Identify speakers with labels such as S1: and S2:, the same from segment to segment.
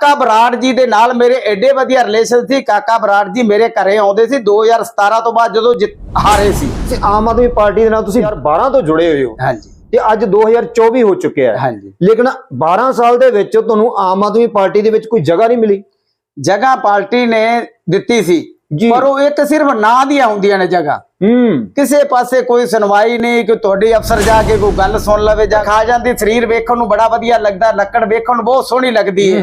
S1: ਕਾਕਾ ਬਰਾੜ ਜੀ ਦੇ ਨਾਲ ਮੇਰੇ ਐਡੇ ਵਧੀਆ ਰਿਲੇਸ਼ਨ ਸੀ। ਕਾਕਾ ਬਰਾੜ ਜੀ ਮੇਰੇ ਘਰੇ ਆਉਂਦੇ ਸੀ 2017 ਤੋਂ ਬਾਅਦ ਜਦੋਂ ਜਿੱਤ- ਹਾਰੇ ਸੀ।
S2: ਆਮ ਆਦਮੀ ਪਾਰਟੀ ਦੇ ਨਾਲ ਤੁਸੀਂ 2012 ਤੋਂ ਜੁੜੇ ਹੋਏ ਹੋ।
S1: ਹਾਂਜੀ।
S2: ਤੇ ਅੱਜ 2024 ਹੋ ਚੁੱਕਿਆ ਹੈ।
S1: ਹਾਂਜੀ।
S2: ਲੇਕਿਨ 12 ਸਾਲ ਦੇ ਵਿੱਚ ਤੁਹਾਨੂੰ ਆਮ ਆਦਮੀ ਪਾਰਟੀ ਦੇ ਵਿੱਚ ਕੋਈ ਜਗ੍ਹਾ ਨਹੀਂ ਮਿਲੀ।
S1: ਜਗ੍ਹਾ ਪਾਰਟੀ ਨੇ ਦਿੱਤੀ ਸੀ। ਪਰ ਉਹ ਇੱਕ ਸਿਰਫ ਨਾਂ ਦੀਆਂ ਹੁੰਦੀਆਂ ਨੇ ਜਗ੍ਹਾ।
S2: ਹੂੰ।
S1: ਕਿਸੇ ਪਾਸੇ ਕੋਈ ਸੁਣਵਾਈ ਨਹੀਂ ਕਿ ਤੁਹਾਡੀ ਅਫਸਰ ਜਾ ਕੇ ਕੋਈ ਗੱਲ ਸੁਣ ਲਵੇ ਜਾਂ ਖਾ ਜਾਂਦੀ ਸਰੀਰ ਵੇਖਣ ਨੂੰ ਬੜਾ ਵਧੀਆ ਲੱਗਦਾ ਲੱਕੜ ਵੇਖਣ ਨੂੰ ਬਹੁਤ ਸੋਹਣੀ ਲੱਗਦੀ ਹੈ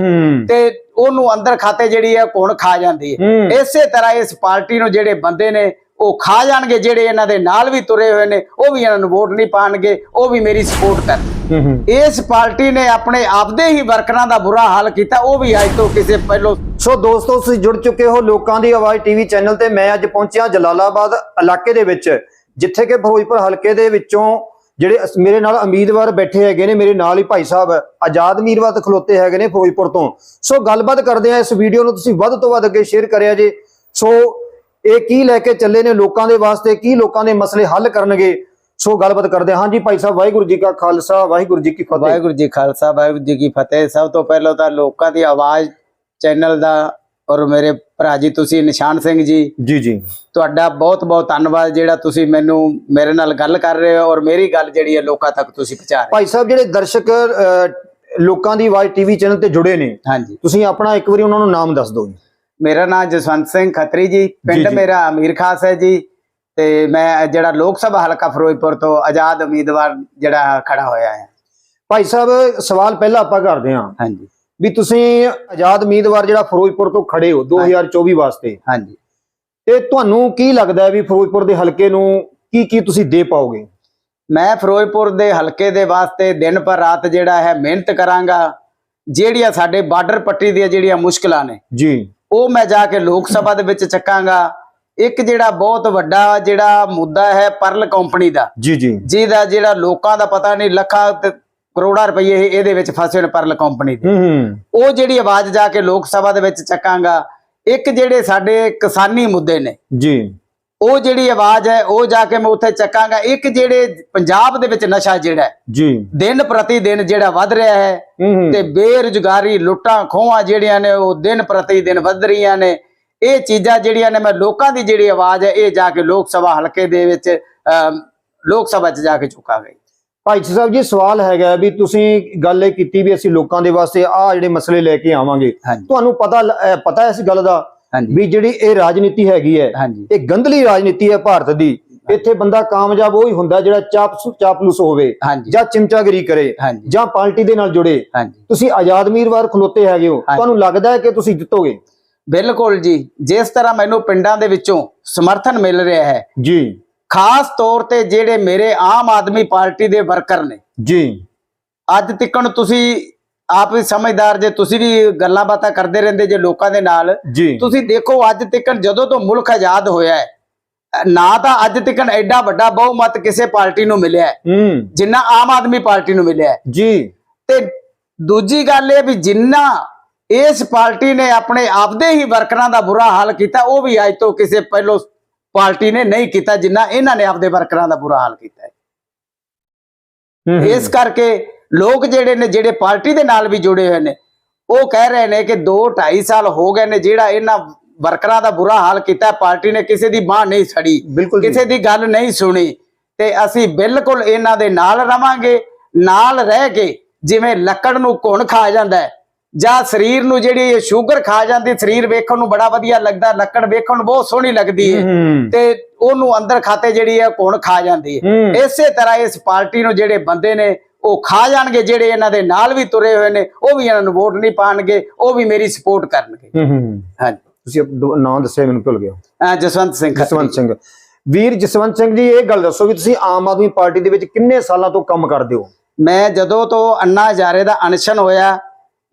S1: ਤੇ ਉਹਨੂੰ ਅੰਦਰ ਖਾਤੇ ਜਿਹੜੀ ਹੈ ਕੋਣ ਖਾ ਜਾਂਦੀ ਹੂੰ। ਇਸੇ ਤਰ੍ਹਾਂ ਇਸ ਪਾਰਟੀ ਨੂੰ ਜਿਹੜੇ ਬੰਦੇ ਨੇ ਉਹ ਖਾ ਜਾਣਗੇ ਜਿਹੜੇ ਇਹਨਾਂ ਦੇ ਨਾਲ ਵੀ ਤੁਰੇ ਹੋਏ ਨੇ ਉਹ ਵੀ ਇਹਨਾਂ ਨੂੰ ਵੋਟ ਨਹੀਂ ਪਾਣਗੇ ਉਹ ਵੀ ਮੇਰੀ ਸਪੋਰਟ ਕਰਨ। ਇਸ ਪਾਰਟੀ ਨੇ ਆਪਣੇ ਆਪਦੇ ਹੀ ਵਰਕਰਾਂ ਦਾ ਬੁਰਾ ਹਾਲ ਕੀਤਾ ਉਹ ਵੀ ਅੱਜ ਤੋਂ ਕਿਸੇ ਪਹਿਲੋਂ
S2: ਸੋ ਦੋਸਤੋ ਤੁਸੀਂ ਜੁੜ ਚੁੱਕੇ ਹੋ ਲੋਕਾਂ ਦੀ ਆਵਾਜ਼ ਟੀਵੀ ਚੈਨਲ ਤੇ। ਮੈਂ ਅੱਜ ਪਹੁੰਚਿਆ ਜਲਾਲਾਬਾਦ ਇਲਾਕੇ ਦੇ ਵਿੱਚ ਜਿੱਥੇ ਕਿ ਫਿਰੋਜ਼ਪੁਰ ਹਲਕੇ ਦੇ ਵਿੱਚੋਂ ਜਿਹੜੇ ਮੇਰੇ ਨਾਲ ਉਮੀਦਵਾਰ ਬੈਠੇ ਹੈਗੇ ਨੇ ਮੇਰੇ ਨਾਲ ਹੀ ਭਾਈ ਸਾਹਿਬ ਆਜ਼ਾਦ ਮੀਰਵਤ ਖਲੋਤੇ ਹੈਗੇ ਨੇ ਫਿਰੋਜ਼ਪੁਰ ਤੋਂ। ਸੋ ਗੱਲਬਾਤ ਕਰਦੇ ਆ ਇਸ ਵੀਡੀਓ ਨੂੰ ਤੁਸੀਂ ਵੱਧ ਤੋਂ ਵੱਧ ਅੱਗੇ ਸ਼ੇਅਰ ਕਰਿਆ ਜੇ। ਸੋ ਇਹ ਕੀ ਲੈ ਕੇ ਚੱਲੇ ਨੇ ਲੋਕਾਂ ਦੇ ਵਾਸਤੇ? ਕੀ ਲੋਕਾਂ ਦੇ ਮਸਲੇ ਹੱਲ ਕਰਨਗੇ? ਸੋ ਗੱਲਬਾਤ ਕਰਦੇ ਹਾਂ। ਹਾਂਜੀ ਭਾਈ ਸਾਹਿਬ ਵਾਹਿਗੁਰੂ ਜੀ ਕਾ ਖਾਲਸਾ ਵਾਹਿਗੁਰੂ ਜੀ ਕੀ ਫਤਿਹ।
S1: ਵਾਹਿਗੁਰੂ ਜੀ ਖਾਲਸਾ ਵਾਹਿਗੁਰੂ ਜੀ ਕੀ ਫਤਿਹ। ਸਭ ਤੋਂ ਪਹਿਲਾਂ ਤਾਂ ਲੋਕਾਂ ਦੀ ਆਵਾਜ਼ ਚੈਨਲ ਦਾ ਔਰ ਮੇਰੇ ਭਰਾ ਜੀ ਤੁਸੀਂ ਨਿਸ਼ਾਨ ਸਿੰਘ ਜੀ।
S2: ਜੀ ਜੀ।
S1: ਤੁਹਾਡਾ ਬਹੁਤ ਬਹੁਤ ਧੰਨਵਾਦ ਜਿਹੜਾ ਤੁਸੀਂ ਮੈਨੂੰ ਮੇਰੇ ਨਾਲ ਗੱਲ ਕਰ ਰਹੇ ਹੋ ਔਰ ਮੇਰੀ ਗੱਲ ਜਿਹੜੀ ਹੈ ਲੋਕਾਂ ਤੱਕ ਤੁਸੀਂ ਪਹੁੰਚਾ ਰਹੇ
S2: ਭਾਈ ਸਾਹਿਬ ਜਿਹੜੇ ਦਰਸ਼ਕ ਲੋਕਾਂ ਦੀ ਆਵਾਜ਼ ਟੀਵੀ ਚੈਨਲ ਤੇ ਜੁੜੇ ਨੇ।
S1: ਹਾਂਜੀ।
S2: ਤੁਸੀਂ ਆਪਣਾ ਇੱਕ ਵਾਰੀ ਉਹਨਾਂ ਨੂੰ ਨਾਮ ਦੱਸ ਦਿਓ ਜੀ।
S1: ਮੇਰਾ ਨਾਮ ਜਸਵੰਤ ਸਿੰਘ ਖੱਤਰੀ ਜੀ ਪਿੰਡ। ਮੇਰਾ ਅਮੀਰ ਖਾਸ ਹੈ ਜੀ ਤੇ ਮੈਂ ਜਿਹੜਾ ਲੋਕ ਸਭਾ ਹਲਕਾ ਫਿਰੋਜ਼ਪੁਰ ਤੋਂ ਆਜ਼ਾਦ ਉਮੀਦਵਾਰ ਜਿਹੜਾ ਖੜਾ ਹੋਇਆ ਹੈ।
S2: ਭਾਈ ਸਾਹਿਬ ਸਵਾਲ ਪਹਿਲਾਂ ਆਪਾਂ ਕਰਦੇ ਹਾਂ।
S1: ਹਾਂਜੀ।
S2: ਵੀ ਤੁਸੀਂ ਆਜ਼ਾਦ ਉਮੀਦਵਾਰ ਜਿਹੜਾ ਫਿਰੋਜ਼ਪੁਰ ਤੋਂ ਖੜੇ ਹੋ 2024 ਵਾਸਤੇ।
S1: ਹਾਂਜੀ।
S2: ਤੇ ਤੁਹਾਨੂੰ ਕੀ ਲੱਗਦਾ ਵੀ ਫਿਰੋਜ਼ਪੁਰ ਦੇ ਹਲਕੇ ਨੂੰ ਕੀ ਕੀ ਤੁਸੀਂ ਦੇ ਪਾਓਗੇ?
S1: ਮੈਂ ਫਿਰੋਜ਼ਪੁਰ ਦੇ ਹਲਕੇ ਦੇ ਵਾਸਤੇ ਦਿਨ ਪਰ ਰਾਤ ਜਿਹੜਾ ਹੈ ਮਿਹਨਤ ਕਰਾਂਗਾ ਜਿਹੜੀਆਂ ਸਾਡੇ ਬਾਰਡਰ ਪੱਟੀ ਦੀਆਂ ਜਿਹੜੀਆਂ ਮੁਸ਼ਕਲਾਂ ਨੇ
S2: ਜੀ।
S1: ਉਹ ਮੈਂ ਜਾ ਕੇ ਲੋਕ ਸਭਾ ਦੇ ਵਿੱਚ ਚੱਕਾਂਗਾ। ਇੱਕ ਜਿਹੜਾ ਬਹੁਤ ਵੱਡਾ ਜਿਹੜਾ ਮੁੱਦਾ ਹੈ ਪਰਲ ਕੰਪਨੀ ਦਾ।
S2: ਜੀ ਜੀ।
S1: ਜਿਹਦਾ ਜਿਹੜਾ ਲੋਕਾਂ ਦਾ ਪਤਾ ਨਹੀਂ ਲੱਖਾਂ ਕਰੋੜਾਂ ਰੁਪਏ ਇਹਦੇ ਵਿੱਚ ਫਸੇ ਨੇ ਪਰਲ ਕੰਪਨੀ ਦੇ। ਉਹ ਜਿਹੜੀ ਆਵਾਜ਼ ਜਾ ਕੇ ਲੋਕ ਸਭਾ ਦੇ ਵਿੱਚ ਚੱਕਾਂਗਾ ਇੱਕ ਜਿਹੜੇ ਸਾਡੇ ਕਿਸਾਨੀ ਮੁੱਦੇ ਨੇ।
S2: ਜੀ।
S1: ਉਹ ਜਿਹੜੀ ਆਵਾਜ਼ ਹੈ ਉਹ ਜਾ ਕੇ ਮੈਂ ਉੱਥੇ ਚੱਕਾਂਗਾ। ਇੱਕ ਜਿਹੜੇ ਪੰਜਾਬ ਦੇ ਵਿੱਚ ਨਸ਼ਾ ਜਿਹੜਾ
S2: ਜੀ।
S1: ਦਿਨ ਪ੍ਰਤੀ ਦਿਨ ਜਿਹੜਾ ਵੱਧ ਰਿਹਾ ਹੈ ਤੇ ਬੇਰੁਜ਼ਗਾਰੀ ਲੁੱਟਾਂ ਖੋਹਾਂ ਜਿਹੜੀਆਂ ਨੇ ਉਹ ਦਿਨ ਪ੍ਰਤੀ ਦਿਨ ਵੱਧ ਰਹੀਆਂ ਨੇ। ਇਹ ਚੀਜ਼ਾਂ ਜਿਹੜੀਆਂ ਨੇ ਮੈਂ ਲੋਕਾਂ ਦੀ ਜਿਹੜੀ ਆਵਾਜ਼ ਹੈ ਇਹ ਜਾ ਕੇ ਲੋਕ ਸਭਾ ਹਲਕੇ ਦੇ ਵਿੱਚ ਲੋਕ ਸਭਾ 'ਚ ਜਾ ਕੇ ਚੁੱਕਾਂਗੇ।
S2: ਭਾਈ ਸਾਹਿਬ ਜੀ ਸਵਾਲ ਹੈਗਾ ਵੀ ਤੁਸੀਂ ਗੱਲ ਇਹ ਕੀਤੀ ਵੀ ਅਸੀਂ ਲੋਕਾਂ ਦੇ ਵਾਸਤੇ ਆਹ ਜਿਹੜੇ ਮਸਲੇ ਲੈ ਕੇ ਆਵਾਂਗੇ। ਤੁਹਾਨੂੰ ਪਤਾ ਪਤਾ ਹੈ ਇਸ ਗੱਲ ਦਾ ਵੀ ਜਿਹੜੀ ਇਹ ਰਾਜਨੀਤੀ ਹੈਗੀ ਹੈ ਇਹ ਗੰਧਲੀ ਰਾਜਨੀਤੀ ਹੈ ਭਾਰਤ ਦੀ। ਇੱਥੇ ਬੰਦਾ ਕਾਮਯਾਬ ਉਹ ਹੀ ਹੁੰਦਾ ਜਿਹੜਾ ਚਾਪਸ ਚਾਪਲੂਸ ਹੋਵੇ ਜਾਂ ਚਿਮਚਾਗਰੀ ਕਰੇ ਜਾਂ ਪਾਰਟੀ ਦੇ ਨਾਲ ਜੁੜੇ। ਤੁਸੀਂ ਆਜ਼ਾਦ ਉਮੀਦਵਾਰ ਖਲੋਤੇ ਹੈਗੇ ਹੋ। ਤੁਹਾਨੂੰ ਲੱਗਦਾ ਹੈ ਕਿ ਤੁਸੀਂ ਜਿੱਤੋਗੇ?
S1: ਬਿਲਕੁਲ ਜੀ। ਜਿਸ ਤਰ੍ਹਾਂ ਮੈਨੂੰ ਪਿੰਡਾਂ ਦੇ ਵਿੱਚੋਂ ਸਮਰਥਨ ਮਿਲ ਰਿਹਾ ਹੈ।
S2: ਜੀ।
S1: ਖਾਸ ਤੌਰ ਤੇ ਜਿਹੜੇ ਮੇਰੇ ਆਮ ਆਦਮੀ ਪਾਰਟੀ ਦੇ ਵਰਕਰ ਨੇ।
S2: ਜੀ।
S1: ਅੱਜ ਤਿੱਕਣ ਤੁਸੀਂ ਆਪ ਵੀ ਸਮਝਦਾਰ ਜੇ ਤੁਸੀਂ ਵੀ ਗੱਲਾਂ ਬਾਤਾਂ ਕਰਦੇ ਰਹਿੰਦੇ ਜੇ ਲੋਕਾਂ ਦੇ ਨਾਲ ਤੁਸੀਂ ਦੇਖੋ ਅੱਜ ਤਿੱਕਣ ਜਦੋਂ ਤੋਂ ਮੁਲਕ ਆਜ਼ਾਦ ਹੋਇਆ ਹੈ ਨਾ ਤਾਂ ਅੱਜ ਤਿੱਕਣ ਐਡਾ ਵੱਡਾ ਬਹੁਮਤ ਕਿਸੇ ਪਾਰਟੀ ਨੂੰ ਮਿਲਿਆ ਜਿੰਨਾ ਆਮ ਆਦਮੀ ਪਾਰਟੀ ਨੂੰ ਮਿਲਿਆ
S2: ਜੀ।
S1: ਤੇ ਦੂਜੀ ਗੱਲ ਇਹ ਵੀ ਜਿੰਨਾ ਇਸ ਪਾਰਟੀ ਨੇ ਆਪਣੇ ਆਪਦੇ ਹੀ ਵਰਕਰਾਂ ਦਾ ਬੁਰਾ ਹਾਲ ਕੀਤਾ ਉਹ ਵੀ ਅੱਜ ਤੋਂ ਕਿਸੇ ਪਹਿਲੋਂ ਪਾਰਟੀ ਨੇ ਨਹੀਂ ਕੀਤਾ ਜਿੰਨਾ ਇਹਨਾਂ ਨੇ ਆਪਦੇ ਵਰਕਰਾਂ ਦਾ ਬੁਰਾ ਹਾਲ ਕੀਤਾ। ਇਸ ਕਰਕੇ ਲੋਕ ਜਿਹੜੇ ਨੇ ਜਿਹੜੇ ਪਾਰਟੀ ਦੇ ਨਾਲ ਵੀ ਜੁੜੇ ਹੋਏ ਨੇ ਉਹ ਕਹਿ ਰਹੇ ਨੇ ਕਿ 2 2.5 ਸਾਲ ਹੋ ਗਏ ਨੇ ਜਿਹੜਾ ਇਹਨਾਂ ਵਰਕਰਾਂ ਦਾ ਬੁਰਾ ਹਾਲ ਕੀਤਾ ਪਾਰਟੀ ਨੇ ਕਿਸੇ ਦੀ ਬਾਹ ਨਹੀਂ ਛੜੀ। ਕਿਸੇ ਦੀ ਗੱਲ ਨਹੀਂ ਸੁਣੀ ਤੇ ਅਸੀਂ ਬਿਲਕੁਲ ਇਹਨਾਂ ਦੇ ਨਾਲ ਰਵਾਂਗੇ ਨਾਲ ਰਹਿ ਕੇ ਜਿਵੇਂ ਲੱਕੜ ਨੂੰ ਘੁਣ ਖਾ ਜਾਂਦਾ ਹੈ ਜਾਂ ਸਰੀਰ ਨੂੰ ਜਿਹੜੀ ਇਹ ਸ਼ੂਗਰ ਖਾ ਜਾਂਦੀ ਸਰੀਰ ਵੇਖਣ ਨੂੰ ਬੜਾ ਵਧੀਆ ਲੱਗਦਾ ਲੱਕੜ ਵੇਖਣ ਨੂੰ ਬਹੁਤ ਸੋਹਣੀ ਲੱਗਦੀ ਹੈ ਤੇ ਉਹਨੂੰ ਅੰਦਰ ਖਾਤੇ ਜਿਹੜੀ ਹੈ ਘੁਣ ਖਾ ਜਾਂਦੀ ਹੂੰ। ਇਸੇ ਤਰ੍ਹਾਂ ਇਸ ਪਾਰਟੀ ਨੂੰ ਜਿਹੜੇ ਬੰਦੇ ਨੇ ਉਹ ਖਾ ਜਾਣਗੇ ਜਿਹੜੇ ਇਹਨਾਂ ਦੇ ਨਾਲ ਵੀ ਤੁਰੇ ਹੋਏ ਨੇ ਉਹ ਵੀ ਇਹਨਾਂ ਨੂੰ ਵੋਟ ਨਹੀਂ ਪਾਣਗੇ ਉਹ ਵੀ ਮੇਰੀ ਸਪੋਰਟ ਕਰਨਗੇ। ਹਾਂਜੀ।
S2: ਤੁਸੀਂ ਨਾਂ ਦੱਸਿਆ ਮੈਨੂੰ ਭੁੱਲ ਗਿਆ।
S1: ਜਸਵੰਤ ਸਿੰਘ।
S2: ਜਸਵੰਤ ਸਿੰਘ। ਵੀਰ ਜਸਵੰਤ ਸਿੰਘ ਜੀ ਇਹ ਗੱਲ ਦੱਸੋ ਵੀ ਤੁਸੀਂ ਆਮ ਆਦਮੀ ਪਾਰਟੀ ਦੇ ਵਿੱਚ ਕਿੰਨੇ ਸਾਲਾਂ ਤੋਂ ਕੰਮ ਕਰਦੇ ਹੋ?
S1: ਮੈਂ ਜਦੋਂ ਤੋਂ ਅੰਨਾ ਹਜ਼ਾਰੇ ਦਾ ਅਨਸ਼ਨ ਹੋਇਆ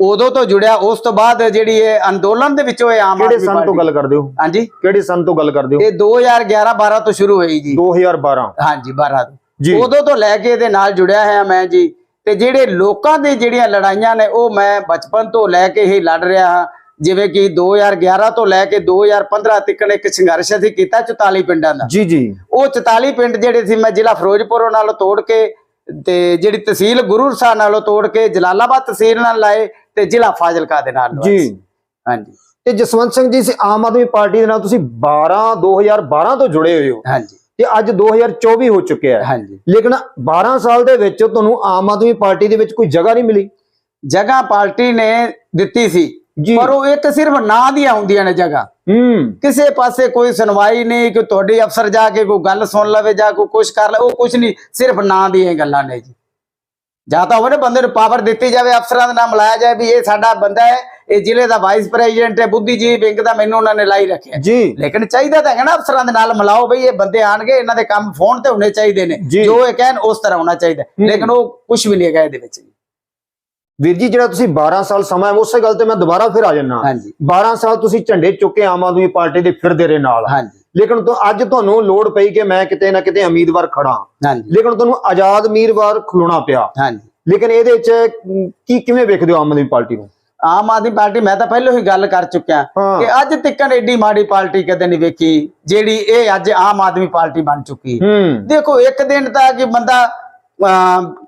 S1: ਉਦੋਂ ਤੋਂ ਜੁੜਿਆ ਉਸ ਤੋਂ ਬਾਅਦ ਜਿਹੜੀ ਇਹ ਅੰਦੋਲਨ ਦੇ ਵਿੱਚੋਂ ਇਹ ਆਮ
S2: ਕਿਹੜੇ
S1: ਆਦਮੀ
S2: ਸਾਲ ਤੋਂ
S1: ਪਾਰਟੀ
S2: ਗੱਲ ਕਰਦੇ ਹੋ?
S1: ਹਾਂਜੀ।
S2: ਕਿਹੜੇ ਸਾਲ ਤੋਂ ਗੱਲ ਕਰਦੇ ਹੋ?
S1: ਇਹ 2011 12 ਤੋਂ ਸ਼ੁਰੂ ਹੋਈ ਜੀ।
S2: 2012
S1: ਹਾਂਜੀ 12 ਤੋਂ। ਉਦੋਂ ਤੋਂ ਲੈ ਕੇ ਇਹਦੇ ਨਾਲ ਜੁੜਿਆ ਹੋਇਆ ਮੈਂ ਜੀ। ਤੇ ਜਿਹੜੇ ਲੋਕਾਂ ਦੇ ਜਿਹੜੀਆਂ ਲੜਾਈਆਂ ਨੇ ਉਹ ਮੈਂ ਬਚਪਨ ਤੋਂ ਲੈ ਕੇ ਹੀ ਲੜ ਰਿਹਾ ਹਾਂ। ਜਿਵੇਂ ਕਿ 2011 ਤੋਂ ਲੈ ਕੇ 2015 ਤੱਕ ਇੱਕ ਸੰਘਰਸ਼ ਅਸੀਂ ਕੀਤਾ 44 ਪਿੰਡਾਂ ਦਾ।
S2: ਜੀ ਜੀ।
S1: ਉਹ 44 ਪਿੰਡ ਜਿਹੜੇ ਸੀ ਮੈਂ ਜ਼ਿਲ੍ਹਾ ਫਿਰੋਜ਼ਪੁਰ ਨਾਲੋਂ ਤੋੜ ਕੇ ਤੇ ਜਿਹੜੀ ਤਹਿਸੀਲ ਗੁਰੂ ਸਾਹਿਬ ਨਾਲੋਂ ਤੋੜ ਕੇ ਜਲਾਲਾਬਾਦ ਤਹਿਸੀਲ ਨਾਲ ਲਾਏ ਤੇ ਜ਼ਿਲ੍ਹਾ ਫਾਜ਼ਿਲਕਾ ਦੇ ਨਾਲ
S2: ਜੀ।
S1: ਹਾਂਜੀ।
S2: ਤੇ ਜਸਵੰਤ ਸਿੰਘ ਜੀ ਸੀ ਆਮ ਆਦਮੀ ਪਾਰਟੀ ਦੇ ਨਾਲ ਤੁਸੀਂ 12 2012 ਤੋਂ ਜੁੜੇ ਹੋਏ ਹੋ।
S1: ਹਾਂਜੀ।
S2: ਤੇ ਅੱਜ 2024 ਹੋ ਚੁੱਕਿਆ ਹੈ।
S1: ਹਾਂਜੀ।
S2: ਲੇਕਿਨ 12 ਸਾਲ ਦੇ ਵਿੱਚ ਤੁਹਾਨੂੰ ਆਮ ਆਦਮੀ ਪਾਰਟੀ ਦੇ ਵਿੱਚ ਕੋਈ ਜਗ੍ਹਾ ਨਹੀਂ ਮਿਲੀ।
S1: ਜਗ੍ਹਾ ਪਾਰਟੀ ਨੇ ਦਿੱਤੀ ਸੀ ਪਰ ਉਹ ਇੱਕ ਸਿਰਫ ਨਾਂ ਦੀਆਂ ਹੁੰਦੀਆਂ ਨੇ ਜਗ੍ਹਾ।
S2: ਹੂੰ।
S1: ਕਿਸੇ ਪਾਸੇ ਕੋਈ ਸੁਣਵਾਈ ਨਹੀਂ ਕਿ ਤੁਹਾਡੀ ਅਫਸਰ ਜਾ ਕੇ ਕੋਈ ਗੱਲ ਸੁਣ ਲਵੇ ਜਾਂ ਕੋਈ ਕੁਝ ਕਰ ਲੈ ਉਹ ਕੁਝ ਨਹੀਂ ਸਿਰਫ ਨਾਂ ਦੀਆਂ ਗੱਲਾਂ ਨੇ ਜੀ। ਜਾਂ ਤਾਂ ਹੋਵੇ ਬੰਦੇ ਨੂੰ ਪਾਵਰ ਦਿੱਤੀ ਜਾਵੇ ਅਫਸਰਾਂ ਦਾ ਨਾਮ ਲਾਇਆ ਜਾਏ ਵੀ ਇਹ ਸਾਡਾ ਬੰਦਾ ਹੈ ਇਹ ਜ਼ਿਲ੍ਹੇ ਦਾ ਵਾਈਸ ਪ੍ਰੈਜ਼ੀਡੈਂਟ ਹੈ ਬੁੱਧੀਜੀਵੀ ਵਿੰਗ ਦਾ ਮੈਨੂੰ ਉਹਨਾਂ ਨੇ ਲਾਈ ਰੱਖਿਆ
S2: ਜੀ।
S1: ਲੇਕਿਨ ਚਾਹੀਦਾ ਤਾਂ ਹੈਗਾ ਨਾ ਅਫਸਰਾਂ ਦੇ ਨਾਲ ਮਿਲਾਓ ਬਈ ਇਹ ਬੰਦੇ ਆਣਗੇ ਇਹਨਾਂ ਦੇ ਕੰਮ ਫੋਨ ਤੇ ਹੋਣੇ ਚਾਹੀਦੇ ਨੇ।
S2: ਜੀ।
S1: ਇਹ ਕਹਿਣ ਉਸ ਤਰ੍ਹਾਂ ਹੋਣਾ ਚਾਹੀਦਾ। ਲੇਕਿਨ ਉਹ ਕੁਝ ਵੀ ਨਹੀਂ ਹੈਗਾ ਇਹਦੇ ਵਿੱਚ।
S2: ਵੀਰ ਜੀ ਜਿਹੜਾ ਤੁਸੀਂ 12 ਸਾਲ ਸਮਾਂ ਉਸੇ ਗੱਲ ਤੇ ਮੈਂ ਦੁਬਾਰਾ ਫਿਰ ਆ ਜਾਣਾ
S1: ਹਾਂਜੀ।
S2: 12 ਸਾਲ ਤੁਸੀਂ ਝੰਡੇ ਚੁੱਕੇ ਆਮ ਆਦਮੀ ਪਾਰਟੀ ਦੇ ਫਿਰਦੇ ਰਹੇ ਨਾਲ।
S1: ਹਾਂਜੀ।
S2: ਲੇਕਿਨ ਤੋਂ ਅੱਜ ਤੁਹਾਨੂੰ ਲੋੜ ਪਈ ਕਿ ਮੈਂ ਕਿਤੇ ਨਾ ਕਿਤੇ ਉਮੀਦਵਾਰ ਖੜਾ।
S1: ਹਾਂਜੀ।
S2: ਲੇਕਿਨ ਤੁਹਾਨੂੰ ਆਜ਼ਾਦ ਉਮੀਦਵਾਰ ਖਲੋਣਾ ਪਿਆ।
S1: ਹਾਂਜੀ।
S2: ਲੇਕਿਨ ਇਹਦੇ ਵਿੱਚ ਕੀ ਕਿਵੇਂ ਵੇਖਦੇ ਹੋ ਆਮ ਆਦਮੀ ਪਾਰਟੀ ਨੂੰ?
S1: ਆਮ ਆਦਮੀ ਪਾਰਟੀ ਮੈਂ ਤਾਂ ਪਹਿਲਾਂ ਹੀ ਗੱਲ ਕਰ ਚੁੱਕਿਆ। ਕਿ ਅੱਜ ਤੱਕ ਏਡੀ ਮਾੜੀ ਪਾਰਟੀ ਕਦੇ ਨਹੀਂ ਵੇਖੀ ਜਿਹੜੀ ਇਹ ਅੱਜ ਆਮ ਆਦਮੀ ਪਾਰਟੀ ਬਣ ਚੁੱਕੀ। ਦੇਖੋ ਇੱਕ ਦਿਨ ਤਾਂ ਕਿ ਬੰਦਾ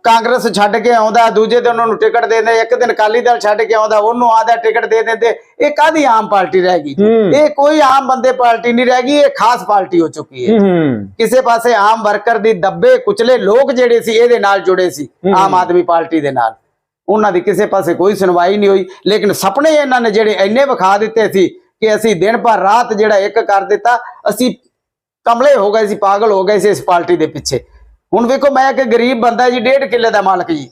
S1: ਕਾਂਗਰਸ ਛੱਡ ਕੇ ਆਉਂਦਾ ਦੂਜੇ ਦਿਨ ਉਹਨੂੰ ਟਿਕਟ ਦੇ ਦਿੰਦੇ ਇੱਕ ਦਿਨ ਅਕਾਲੀ ਦਲ ਛੱਡ ਕੇ ਆਉਂਦਾ ਉਹਨੂੰ ਆਦਾ ਟਿਕਟ ਦੇ ਦਿੰਦੇ। ਇਹ ਕਾਦੀ ਆਮ ਪਾਰਟੀ ਰਹਿ ਗਈ। ਇਹ ਕੋਈ ਆਮ ਬੰਦੇ ਪਾਰਟੀ ਨਹੀਂ ਰਹਿ ਗਈ ਇਹ ਖਾਸ ਪਾਰਟੀ ਹੋ ਚੁੱਕੀ ਹੈ। ਕਿਸੇ ਪਾਸੇ ਆਮ ਵਰਕਰ ਦੀ ਦੱਬੇ ਕੁਚਲੇ ਲੋਕ ਜਿਹੜੇ ਸੀ ਇਹਦੇ ਨਾਲ ਜੁੜੇ ਸੀ। ਆਮ ਆਦਮੀ ਪਾਰਟੀ ਦੇ ਨਾਲ। ਉਹਨਾਂ ਦੀ ਕਿਸੇ ਪਾਸੇ ਕੋਈ ਸੁਣਵਾਈ ਨਹੀਂ ਹੋਈ। ਲੇਕਿਨ ਸੁਪਨੇ ਇਹਨਾਂ ਨੇ ਜਿਹੜੇ ਇੰਨੇ ਵਿਖਾ ਦਿੱਤੇ ਸੀ ਕਿ ਅਸੀਂ ਦਿਨ ਭਰ ਰਾਤ ਜਿਹੜਾ ਇੱਕ ਕਰ ਦਿੱਤਾ ਅਸੀਂ ਕਮਲੇ ਹੋ ਗਏ ਸੀ ਪਾਗਲ ਹੋ ਗਏ ਸੀ ਇਸ ਪਾਰਟੀ ਦੇ ਪਿੱਛੇ। ਹੁਣ ਵੇਖੋ ਮੈਂ ਇੱਕ ਗਰੀਬ ਬੰਦਾ ਜੀ ਡੇਢ ਕਿੱਲੇ ਦਾ ਮਾਲਕ ਜੀ।